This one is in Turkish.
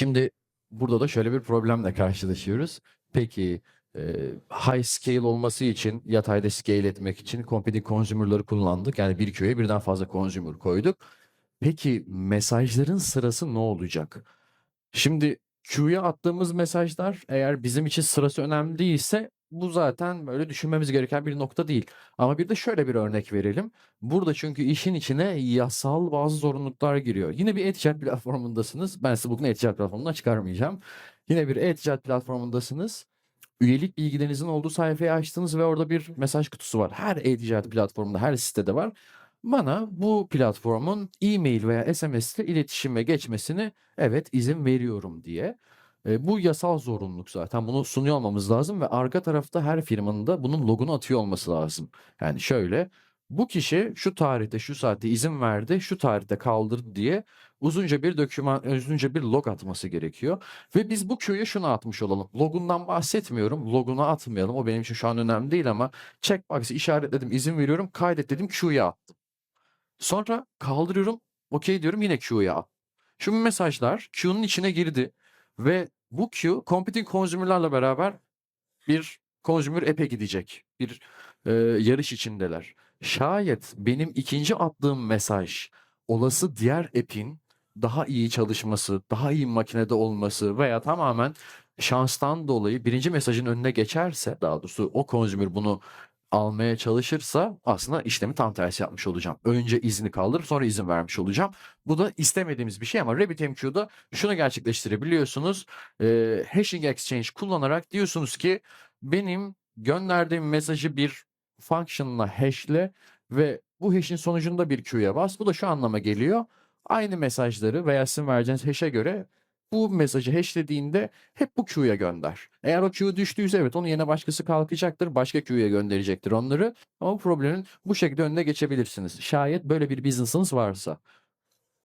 Şimdi burada da şöyle bir problemle karşılaşıyoruz. Peki e, high scale olması için yatayda scale etmek için competing consumer'ları kullandık. Yani bir Q'ye birden fazla consumer koyduk. Peki mesajların sırası ne olacak? Şimdi Q'ya attığımız mesajlar eğer bizim için sırası önemli değilse bu zaten böyle düşünmemiz gereken bir nokta değil. Ama bir de şöyle bir örnek verelim. Burada çünkü işin içine yasal bazı zorunluluklar giriyor. Yine bir e-ticaret platformundasınız. Ben sizi bugün e-ticaret platformundan çıkarmayacağım. Yine bir e-ticaret platformundasınız. Üyelik bilgilerinizin olduğu sayfayı açtınız ve orada bir mesaj kutusu var. Her e-ticaret platformunda, her sitede var. Bana bu platformun e-mail veya SMS ile iletişime geçmesini evet izin veriyorum diye. E, bu yasal zorunluluk zaten. Bunu sunuyor olmamız lazım ve arka tarafta her firmanın da bunun logunu atıyor olması lazım. Yani şöyle bu kişi şu tarihte şu saatte izin verdi, şu tarihte kaldırdı diye uzunca bir doküman, uzunca bir log atması gerekiyor. Ve biz bu Q'ya şunu atmış olalım. Logundan bahsetmiyorum. Logunu atmayalım. O benim için şu an önemli değil ama checkbox'ı işaretledim, izin veriyorum, kaydet dedim, Q'ya attım. Sonra kaldırıyorum, okey diyorum yine Q'ya at. Şu mesajlar Q'nun içine girdi ve bu Q competing consumer'larla beraber bir consumer app'e gidecek. Bir e, yarış içindeler. Şayet benim ikinci attığım mesaj olası diğer app'in daha iyi çalışması, daha iyi makinede olması veya tamamen şanstan dolayı birinci mesajın önüne geçerse daha doğrusu o consumer bunu almaya çalışırsa aslında işlemi tam tersi yapmış olacağım. Önce izni kaldırıp sonra izin vermiş olacağım. Bu da istemediğimiz bir şey ama RabbitMQ'da şunu gerçekleştirebiliyorsunuz. Ee, hashing exchange kullanarak diyorsunuz ki benim gönderdiğim mesajı bir function'la hashle ve bu hash'in sonucunda bir Q'ya bas. Bu da şu anlama geliyor. Aynı mesajları veya sizin vereceğiniz hash'e göre bu mesajı hashlediğinde hep bu Q'ya gönder. Eğer o Q düştüyse evet onun yerine başkası kalkacaktır. Başka Q'ya gönderecektir onları. Ama bu problemin bu şekilde önüne geçebilirsiniz. Şayet böyle bir business'ınız varsa.